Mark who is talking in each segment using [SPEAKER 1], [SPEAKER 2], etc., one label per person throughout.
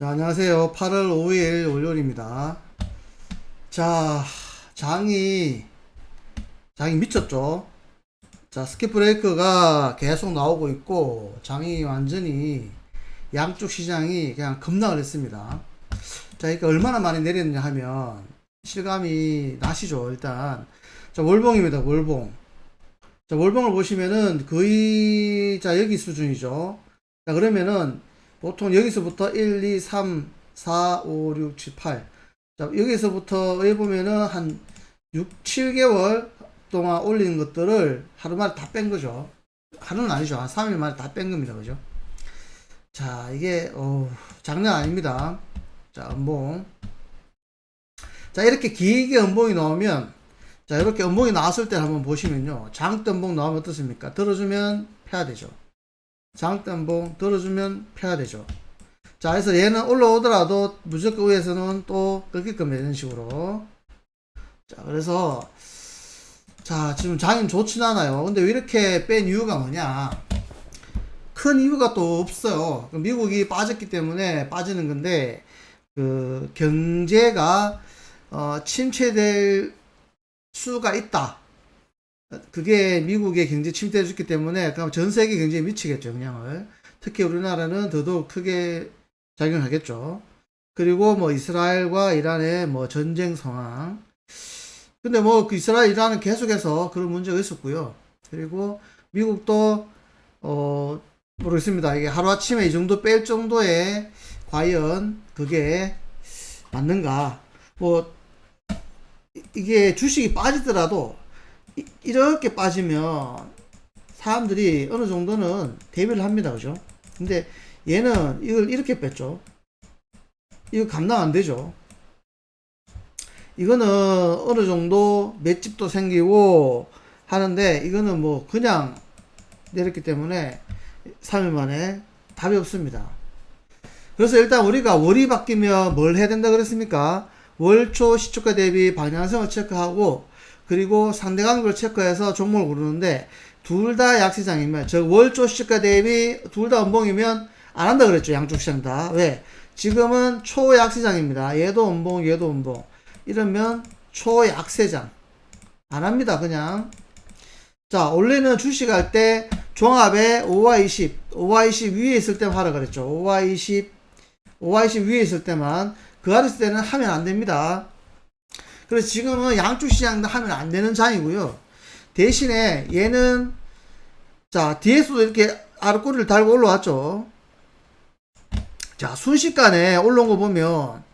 [SPEAKER 1] 자, 안녕하세요. 8월 5일 월요일입니다. 자, 장이, 장이 미쳤죠? 자, 스킵 브레이크가 계속 나오고 있고, 장이 완전히 양쪽 시장이 그냥 급락을 했습니다. 자, 그러니까 얼마나 많이 내렸느냐 하면, 실감이 나시죠, 일단. 자, 월봉입니다, 월봉. 자, 월봉을 보시면은 거의, 자, 여기 수준이죠. 자, 그러면은, 보통 여기서부터 1, 2, 3, 4, 5, 6, 7, 8. 자, 여기서부터 여기 보면은 한 6, 7개월 동안 올리는 것들을 하루 만에 다 뺀 거죠. 하루는 아니죠. 한 3일 만에 다 뺀 겁니다. 그죠? 자, 이게, 어 장난 아닙니다. 자, 음봉. 자, 이렇게 길게 음봉이 나오면, 자, 이렇게 음봉이 나왔을 때 한번 보시면요. 장대 음봉 나오면 어떻습니까? 들어주면 패야 되죠. 장단봉 들어주면 펴야 되죠. 자, 그래서 얘는 올라오더라도 무조건 위에서는 또 겁니다. 이런 식으로. 자, 그래서, 자, 지금 장인 좋진 않아요. 근데 왜 이렇게 뺀 이유가 뭐냐? 큰 이유가 또 없어요. 그 미국이 빠졌기 때문에 빠지는 건데, 그, 경제가, 어, 침체될 수가 있다. 그게 미국의 경제 침체를 줬기 때문에 전 세계 경제에 미치겠죠 영향을. 특히 우리나라는 더더욱 크게 작용하겠죠. 그리고 뭐 이스라엘과 이란의 뭐 전쟁 상황. 근데 뭐 그 이스라엘 이란은 계속해서 그런 문제가 있었고요. 그리고 미국도 어 모르겠습니다. 이게 하루아침에 이 정도 뺄 정도의 과연 그게 맞는가. 뭐 이- 이게 주식이 빠지더라도 이- 이렇게 빠지면 사람들이 어느 정도는 대비를 합니다. 그죠? 근데 얘는 이걸 이렇게 뺐죠. 이거 감당 안 되죠. 이거는 어느 정도 맷집도 생기고 하는데 이거는 뭐 그냥 내렸기 때문에 3일 만에 답이 없습니다. 그래서 일단 우리가 월이 바뀌면 뭘 해야 된다 그랬습니까? 월초 시초가 대비 방향성을 체크하고 그리고 상대관계를 체크해서 종목을 고르는데 둘 다 약시장이면 즉 월초 시가 대비 둘 다 음봉이면 안 한다 그랬죠 양쪽 시장 다. 왜? 지금은 초약시장입니다. 얘도 음봉 얘도 음봉. 이러면 초약세장. 안 합니다 그냥. 자 원래는 주식할 때 종합에 5와 20 5와 20 위에 있을 때만 하라 그랬죠. 5와 20 5와 20 위에 있을 때만. 그 아래 있을 때는 하면 안 됩니다 그래서 지금은 양쪽 시장도 하면 안 되는 장이고요. 대신에 얘는 자 뒤에서도 이렇게 아랫꼬리를 달고 올라왔죠. 자 순식간에 올라온 거 보면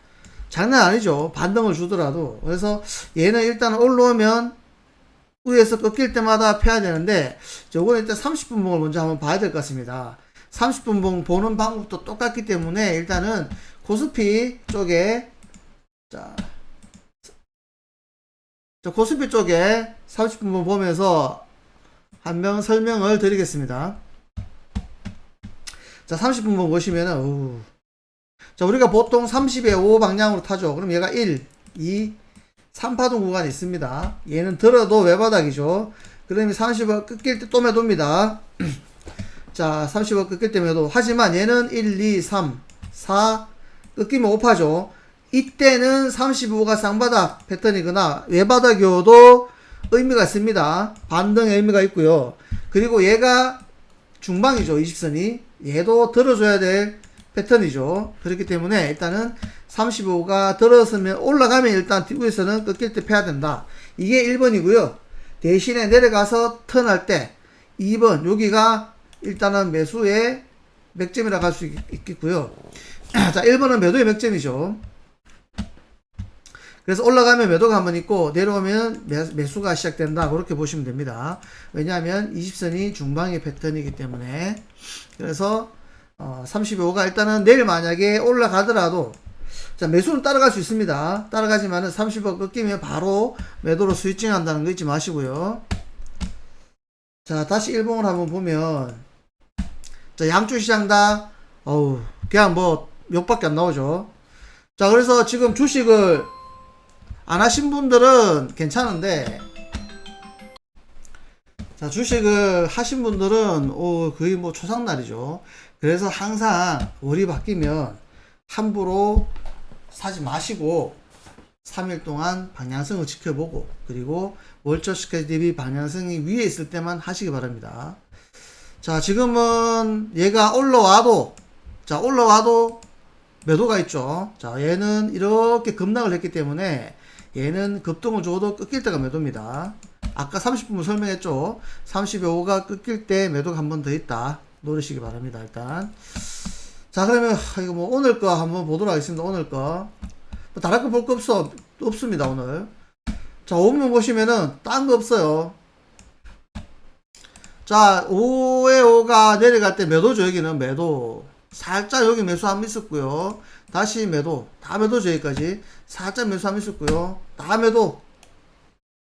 [SPEAKER 1] 장난 아니죠. 반등을 주더라도 그래서 얘는 일단 올라오면 위에서 꺾일 때마다 펴야 되는데 저거는 일단 30분 봉을 먼저 한번 봐야 될 것 같습니다. 30분 봉 보는 방법도 똑같기 때문에 일단은 코스피 쪽에 자 자, 코스피 쪽에 30분 보면서 한 명 설명을 드리겠습니다. 자, 30분 보시면은, 어우. 자, 우리가 보통 30에 5 방향으로 타죠. 그럼 얘가 1, 2, 3파동 구간이 있습니다. 얘는 들어도 외바닥이죠. 그러면 30을 끊길 때 또 매도입니다. 자, 30을 끊길 때 매도. 하지만 얘는 1, 2, 3, 4, 끊기면 5파죠. 이때는 35가 쌍바닥 패턴이거나 외바닥이어도 의미가 있습니다. 반등의 의미가 있고요. 그리고 얘가 중방이죠. 20선이. 얘도 들어줘야 될 패턴이죠. 그렇기 때문에 일단은 35가 들어서면 올라가면 일단 위에서는 꺾일 때 패야 된다. 이게 1번이고요. 대신에 내려가서 턴할 때 2번 여기가 일단은 매수의 맥점이라고 할 수 있겠고요. 자, 1번은 매도의 맥점이죠. 그래서 올라가면 매도가 한번 있고 내려오면 매, 수가 시작된다. 그렇게 보시면 됩니다. 왜냐하면 20선이 중방의 패턴이기 때문에. 그래서 어, 35가 일단은 내일 만약에 올라가더라도 자 매수는 따라갈 수 있습니다. 따라가지만은 30억 꺾이면 바로 매도로 스위칭 한다는 거 잊지 마시고요. 자 다시 일봉을 한번 보면. 자 양쪽 시장 다 어우 그냥 뭐 몇밖에 안 나오죠. 자 그래서 지금 주식을 안 하신 분들은 괜찮은데 자 주식을 하신 분들은 오 거의 뭐 초상날이죠 그래서 항상 월이 바뀌면 함부로 사지 마시고 3일 동안 방향성을 지켜보고 그리고 월초 스케줄 대비 방향성이 위에 있을 때만 하시기 바랍니다. 자, 지금은 얘가 올라와도 자, 올라와도 매도가 있죠. 자, 얘는 이렇게 급락을 했기 때문에 얘는 급등을 줘도 끊길 때가 매도입니다. 아까 30분 설명했죠. 35가 끊길 때 매도가 한 번 더 있다. 노리시기 바랍니다. 일단. 자, 그러면 하, 이거 뭐 오늘 거 한번 보도록 하겠습니다. 오늘 거. 뭐 다른 거 볼 거 없어. 없습니다, 오늘. 자, 5분 보시면은 딴 거 없어요. 자, 5에 5가 내려갈 때 매도죠, 여기는 매도. 살짝 여기 매수 한번 있었고요. 다시 매도. 다 매도죠, 여기까지. 살짝 매수 한번 있었고요. 다 매도.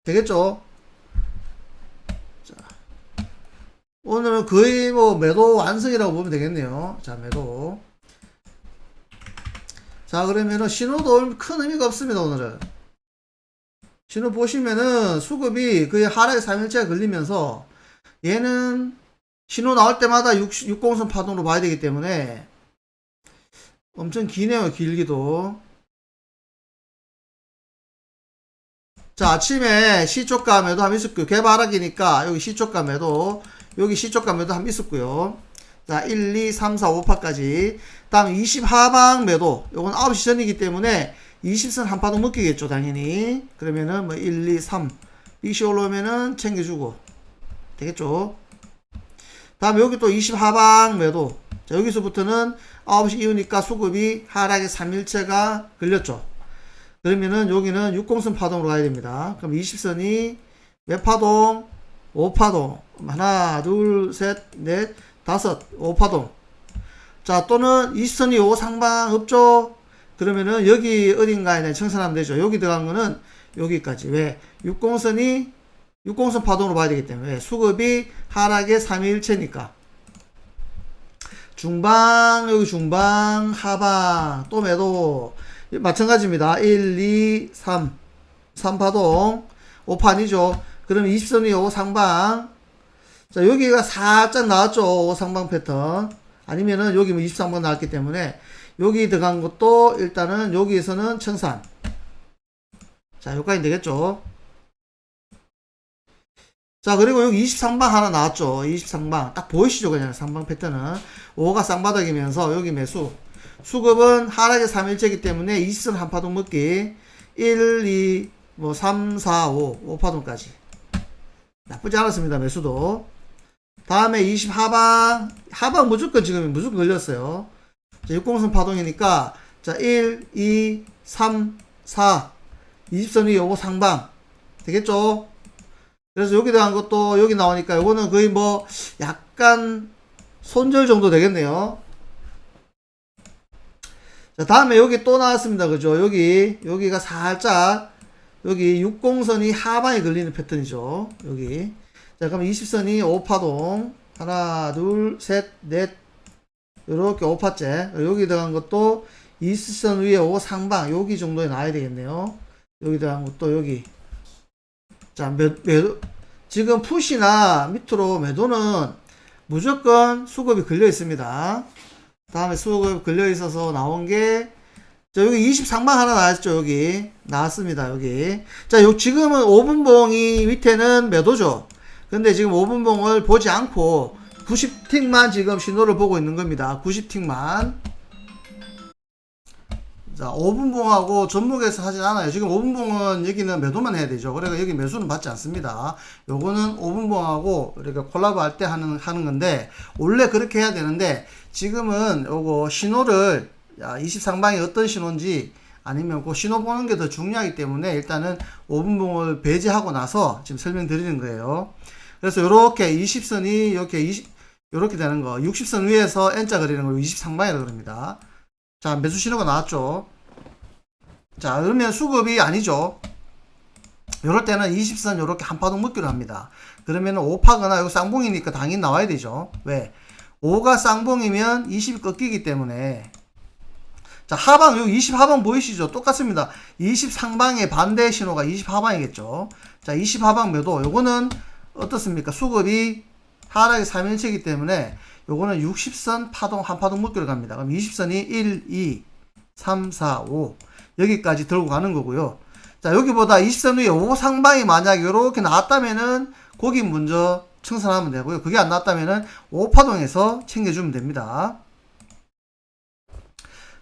[SPEAKER 1] 되겠죠? 자. 오늘은 거의 뭐 매도 완성이라고 보면 되겠네요. 자, 매도. 자, 그러면은 신호도 큰 의미가 없습니다, 오늘은. 신호 보시면은 수급이 거의 하락에 3일째 걸리면서 얘는 신호 나올 때마다 6, 60선 파동으로 봐야 되기 때문에 엄청 기네요, 길기도. 자, 아침에 시초가 매도 한번 있었고요. 개발하기니까 여기 시초가 매도, 여기 매도 한번 있었고요. 자, 1, 2, 3, 4, 5파까지. 다음 20 하방 매도. 요건 9시 전이기 때문에 20선 한 파동 먹기겠죠, 당연히. 그러면은 뭐 1, 2, 3. 이시 올라오면은 챙겨주고. 되겠죠? 다음 여기 또 20 하방 매도. 자, 여기서부터는 9시 이후니까 수급이 하락에 3일째가 걸렸죠. 그러면은 여기는 60선 파동으로 가야 됩니다. 그럼 20선이 몇 파동? 5파동. 하나, 둘, 셋, 넷, 다섯, 5파동. 자, 또는 20선이 5 상방 없죠? 그러면은 여기 어딘가에 청산하면 되죠. 여기 들어간 거는 여기까지. 왜? 60선이 60선 파동으로 봐야 되기 때문에 왜? 수급이 하락의 3일체니까. 중방, 여기 중방, 하방, 또 매도. 마찬가지입니다. 1, 2, 3. 3파동. 5판이죠. 그럼 20선이 5 상방. 자, 여기가 살짝 나왔죠. 5 상방 패턴. 아니면은 여기 뭐 23번 나왔기 때문에 여기 들어간 것도 일단은 여기에서는 청산. 자, 여기까지 되겠죠. 자, 그리고 여기 23방 하나 나왔죠. 23방. 딱 보이시죠? 그냥 상방 패턴은. 5가 쌍바닥이면서 여기 매수. 수급은 하락의 3일째이기 때문에 20선 한 파동 먹기. 1, 2, 뭐 3, 4, 5. 5파동까지. 나쁘지 않았습니다. 매수도. 다음에 20 하방. 하방 무조건 지금 무조건 걸렸어요. 자, 60선 파동이니까 자, 1, 2, 3, 4. 20선이 요거 상방. 되겠죠? 그래서 여기 대한 것도 여기 나오니까 요거는 거의 뭐 약간 손절 정도 되겠네요. 자, 다음에 여기 또 나왔습니다. 그죠? 여기, 여기가 살짝, 여기 60선이 하방에 걸리는 패턴이죠. 여기. 자, 그럼 20선이 5파동. 하나, 둘, 셋, 넷. 요렇게 5파째. 여기 들어간 것도 20선 위에 5 상방. 여기 정도에 나와야 되겠네요. 여기 들어간 것도 여기. 자, 매, 매도, 지금 푸시나 밑으로 매도는 무조건 수급이 걸려 있습니다. 다음에 수급 걸려 있어서 나온 게, 자, 여기 23만 하나 나왔죠, 여기. 나왔습니다, 여기. 자, 요, 지금은 5분봉이 밑에는 매도죠. 근데 지금 5분봉을 보지 않고 90틱만 지금 신호를 보고 있는 겁니다. 90틱만. 자, 5분봉하고 접목해서 하진 않아요. 지금 5분봉은 여기는 매도만 해야 되죠. 그래서 여기 매수는 받지 않습니다. 요거는 5분봉하고 이렇게 콜라보 할 때 하는, 하는 건데, 원래 그렇게 해야 되는데, 지금은 요거 신호를, 야, 20상방이 어떤 신호인지, 아니면 그 신호 보는 게 더 중요하기 때문에 일단은 5분봉을 배제하고 나서 지금 설명드리는 거예요. 그래서 요렇게 20선이 이렇게 20, 요렇게 되는 거, 60선 위에서 N자 그리는 걸 20상방이라고 그럽니다. 자, 매수 신호가 나왔죠. 자, 그러면 수급이 아니죠. 요럴 때는 20선 요렇게 한 파동 묶기로 합니다. 그러면 5파거나 여기 쌍봉이니까 당연히 나와야 되죠. 왜? 5가 쌍봉이면 20이 꺾이기 때문에 자, 하방, 여기 20 하방 보이시죠? 똑같습니다. 20 상방의 반대 신호가 20 하방이겠죠. 자, 20 하방 매도. 요거는 어떻습니까? 수급이 하락의 3일체이기 때문에 요거는 60선 파동, 한 파동 묶기로 갑니다. 그럼 20선이 1, 2, 3, 4, 5 여기까지 들고 가는 거고요. 자 여기보다 20선 위에 5 상방이 만약에 이렇게 나왔다면은 거기 먼저 청산하면 되고요. 그게 안 나왔다면은 5 파동에서 챙겨주면 됩니다.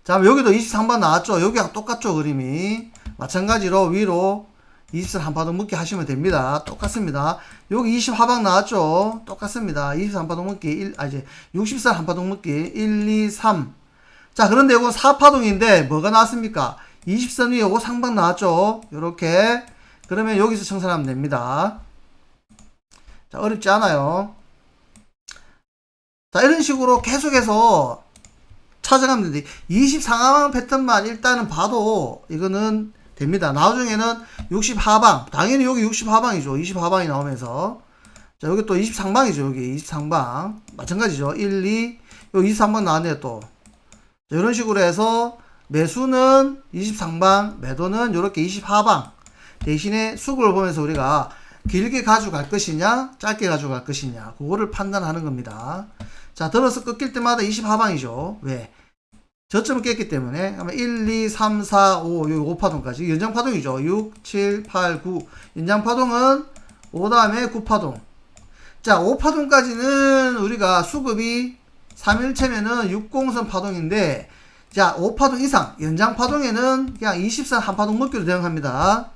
[SPEAKER 1] 자 여기도 23번 나왔죠. 여기랑 똑같죠 그림이. 마찬가지로 위로 20선 한 파동 묶기 하시면 됩니다. 똑같습니다. 여기 20 하방 나왔죠? 똑같습니다. 20선 한 파동 묶기, 1, 아, 이제 60선 한 파동 묶기, 1, 2, 3. 자, 그런데 이건 4파동인데 뭐가 나왔습니까? 20선 위에 5 상방 나왔죠? 요렇게. 그러면 여기서 청산하면 됩니다. 자, 어렵지 않아요. 자, 이런 식으로 계속해서 찾아가면 되는데, 20 상하방 패턴만 일단은 봐도 이거는 됩니다. 나중에는 60 하방. 당연히 여기 60 하방이죠. 20 하방이 나오면서. 자, 여기 또20 상방이죠. 여기 20 상방. 마찬가지죠. 1, 2. 여기 20 상방 나왔네요, 또. 자, 이런 식으로 해서 매수는 20 상방, 매도는 이렇게 20 하방. 대신에 수급을 보면서 우리가 길게 가져갈 것이냐, 짧게 가져갈 것이냐, 그거를 판단하는 겁니다. 자, 들어서 끊길 때마다 20 하방이죠. 왜? 저점을 깼기 때문에 아마 1, 2, 3, 4, 5, 여기 5파동까지. 연장파동이죠. 6, 7, 8, 9 연장파동은 5 다음에 9파동. 자 5파동까지는 우리가 수급이 3일체면은 60선 파동인데 자 5파동 이상. 연장파동에는 그냥 20선 한 파동 먹기로 대응합니다.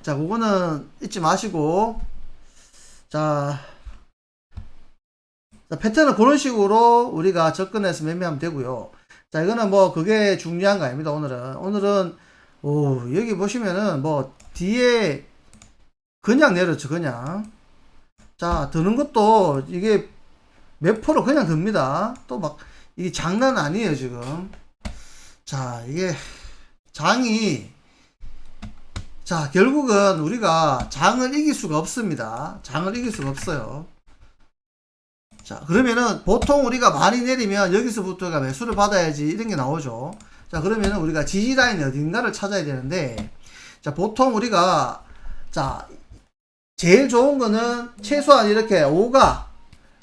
[SPEAKER 1] 자 그거는 잊지 마시고. 자 자, 패턴은 그런 식으로 우리가 접근해서 매매하면 되고요. 자, 이거는 뭐 그게 중요한 거 아닙니다. 오늘은 오늘은 오 여기 보시면은 뭐 뒤에 그냥 내렸죠. 그냥 자 드는 것도 이게 몇 프로 그냥 듭니다. 또 막 이게 장난 아니에요 지금. 자 이게 장이 자 결국은 우리가 장을 이길 수가 없습니다. 장을 이길 수가 없어요. 자, 그러면은 보통 우리가 많이 내리면 여기서부터가 매수를 받아야지 이런 게 나오죠. 자, 그러면은 우리가 지지라인 어딘가를 찾아야 되는데, 자, 보통 우리가, 자, 제일 좋은 거는 최소한 이렇게 5가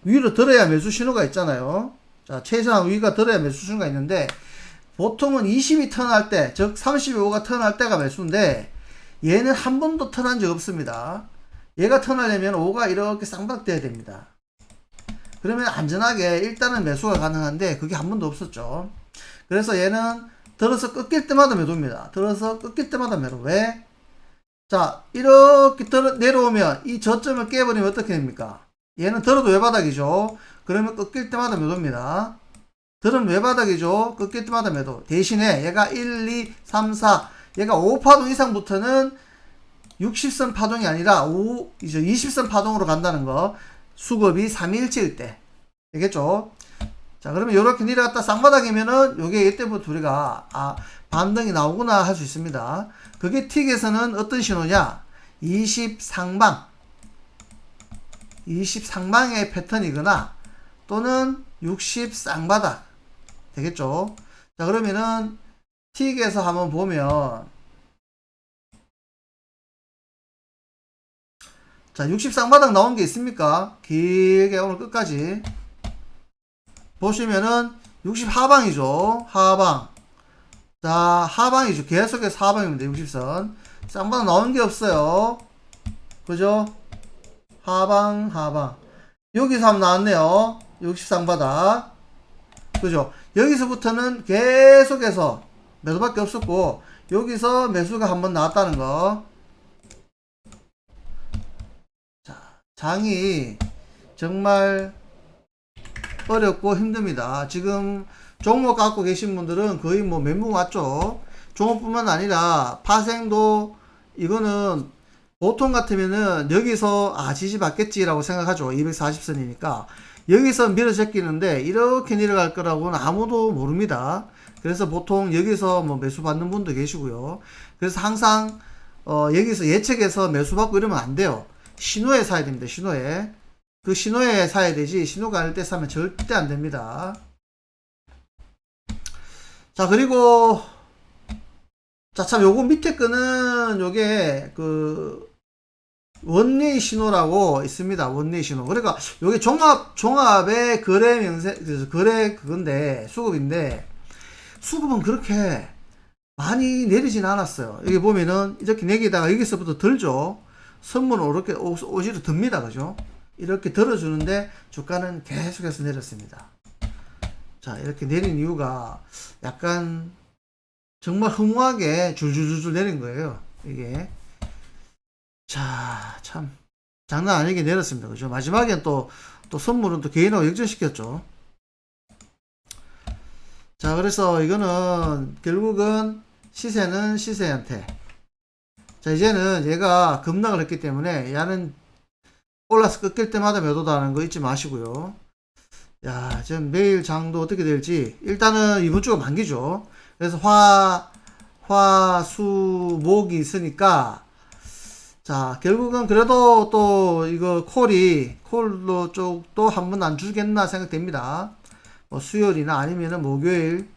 [SPEAKER 1] 위로 들어야 매수 신호가 있잖아요. 자, 최소한 위가 들어야 매수 신호가 있는데, 보통은 20이 턴할 때, 즉 35가 턴할 때가 매수인데, 얘는 한 번도 턴한 적 없습니다. 얘가 턴하려면 5가 이렇게 쌍박돼야 됩니다. 그러면 안전하게 일단은 매수가 가능한데 그게 한 번도 없었죠. 그래서 얘는 들어서 끊길 때마다 매도입니다. 들어서 끊길 때마다 매도. 왜? 자, 이렇게 들어, 내려오면 이 저점을 깨버리면 어떻게 됩니까? 얘는 들어도 외바닥이죠. 그러면 끊길 때마다 매도입니다. 들은 외바닥이죠. 끊길 때마다 매도. 대신에 얘가 1, 2, 3, 4, 얘가 5파동 이상부터는 60선 파동이 아니라 5, 이제 20선 파동으로 간다는 거. 수급이 3일째일 때. 되겠죠? 자, 그러면 이렇게 내려갔다 쌍바닥이면은 요게 이때부터 우리가 아, 반등이 나오구나 할 수 있습니다. 그게 틱에서는 어떤 신호냐? 20 상방. 20 상방의 패턴이거나 또는 60 쌍바닥. 되겠죠? 자, 그러면은 틱에서 한번 보면 자, 60 쌍바닥 나온 게 있습니까? 길게 오늘 끝까지. 보시면은 60 하방이죠. 하방. 자, 하방이죠. 계속해서 하방입니다. 60선. 쌍바닥 나온 게 없어요. 그죠? 하방, 하방. 여기서 한번 나왔네요. 60 쌍바닥. 그죠? 여기서부터는 계속해서 매도밖에 없었고, 여기서 매수가 한번 나왔다는 거. 장이 정말 어렵고 힘듭니다. 지금 종목 갖고 계신 분들은 거의 뭐 멘붕 왔죠. 종목뿐만 아니라 파생도 이거는 보통 같으면은 여기서 아 지지 받겠지라고 생각하죠. 240선이니까 여기서 밀어 제끼는데 이렇게 내려갈 거라고는 아무도 모릅니다. 그래서 보통 여기서 뭐 매수 받는 분도 계시고요. 그래서 항상 어 여기서 예측해서 매수 받고 이러면 안 돼요. 신호에 사야 됩니다. 신호에. 그 신호에 사야 되지 신호가 아닐 때 사면 절대 안 됩니다. 자, 그리고 자, 참 요거 밑에 거는 요게 그 원리 신호라고 있습니다. 원리 신호. 그러니까 요게 종합 종합의 거래 명세 거래 그건데 수급인데 수급은 그렇게 많이 내리진 않았어요. 여기 보면은 이렇게 내기다가 여기서부터 들죠. 선물은 이렇게 오- 오지로 듭니다. 그죠? 이렇게 들어주는데 주가는 계속해서 내렸습니다. 자, 이렇게 내린 이유가 약간 정말 허무하게 줄줄줄줄 내린 거예요. 이게. 자, 참. 장난 아니게 내렸습니다. 그죠? 마지막엔 또, 또 선물은 또 개인하고 역전시켰죠. 자, 그래서 이거는 결국은 시세는 시세한테. 자, 이제는 얘가 급락을 했기 때문에 얘는 올라서 꺾일 때마다 몇 오다는 거 잊지 마시고요. 야, 지금 내일 장도 어떻게 될지. 일단은 이번 주가 만기죠. 그래서 화, 화, 수, 목이 있으니까. 자, 결국은 그래도 또 이거 콜이, 콜로 쪽도 한 번 안 주겠나 생각됩니다. 뭐 수요일이나 아니면은 목요일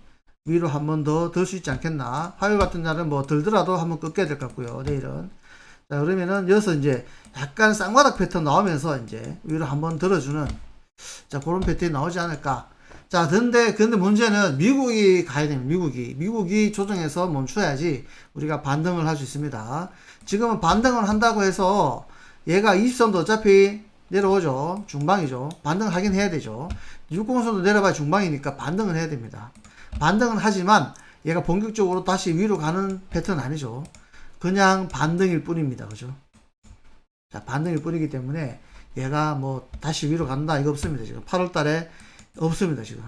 [SPEAKER 1] 위로 한 번 더 들 수 있지 않겠나. 화요일 같은 날은 뭐 들더라도 한번 꺾여야 될 것 같고요. 내일은. 자, 그러면은 여기서 이제 약간 쌍바닥 패턴 나오면서 이제 위로 한 번 들어주는 자, 그런 패턴이 나오지 않을까. 자, 근데, 근데 문제는 미국이 가야 됩니다. 미국이. 미국이 조정해서 멈춰야지 우리가 반등을 할 수 있습니다. 지금은 반등을 한다고 해서 얘가 20선도 어차피 내려오죠. 중방이죠. 반등을 하긴 해야 되죠. 60선도 내려봐야 중방이니까 반등을 해야 됩니다. 반등은 하지만 얘가 본격적으로 다시 위로 가는 패턴은 아니죠. 그냥 반등일 뿐입니다. 그죠? 자, 반등일 뿐이기 때문에 얘가 뭐 다시 위로 간다 이거 없습니다. 지금 8월 달에 없습니다. 지금.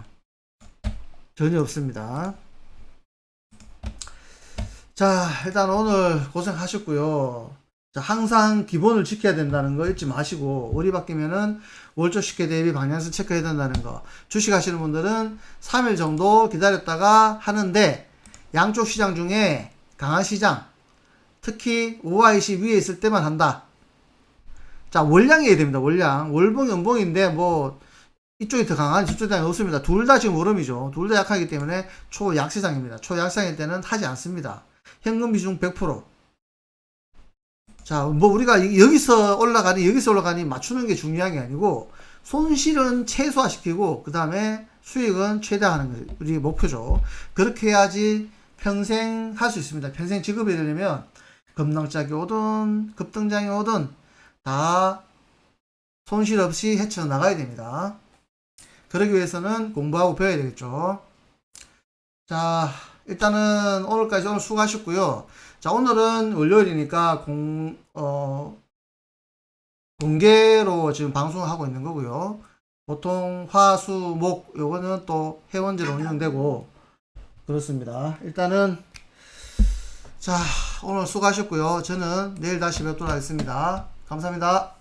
[SPEAKER 1] 전혀 없습니다. 자, 일단 오늘 고생하셨고요. 자, 항상 기본을 지켜야 된다는 거 잊지 마시고, 월이 바뀌면은 월조 시계 대비 방향성 체크해야 된다는 거. 주식 하시는 분들은 3일 정도 기다렸다가 하는데, 양쪽 시장 중에 강한 시장, 특히 OIC 위에 있을 때만 한다. 자, 월량이어야 됩니다. 월량. 월봉, 연봉인데 뭐 이쪽이 더 강한 저쪽이 없습니다. 둘 다 지금 오름이죠. 둘 다 약하기 때문에 초약시장입니다. 초약시장일 때는 하지 않습니다. 현금 비중 100%. 자, 뭐 우리가 이- 여기서 올라가니 여기서 올라가니 맞추는 게 중요한 게 아니고 손실은 최소화시키고 그 다음에 수익은 최대화하는 게 우리 목표죠. 그렇게 해야지 평생 할 수 있습니다. 평생 직업이 되려면 급락장이 오든 급등장이 오든 다 손실 없이 헤쳐나가야 됩니다. 그러기 위해서는 공부하고 배워야 되겠죠. 자, 일단은 오늘까지 오늘 수고하셨고요. 자, 오늘은 월요일이니까 공, 어, 공개로 지금 방송을 하고 있는 거고요. 보통 화, 수, 목, 요거는 또 회원제로 운영되고, 그렇습니다. 일단은, 자, 오늘 수고하셨고요. 저는 내일 다시 뵙도록 하겠습니다. 감사합니다.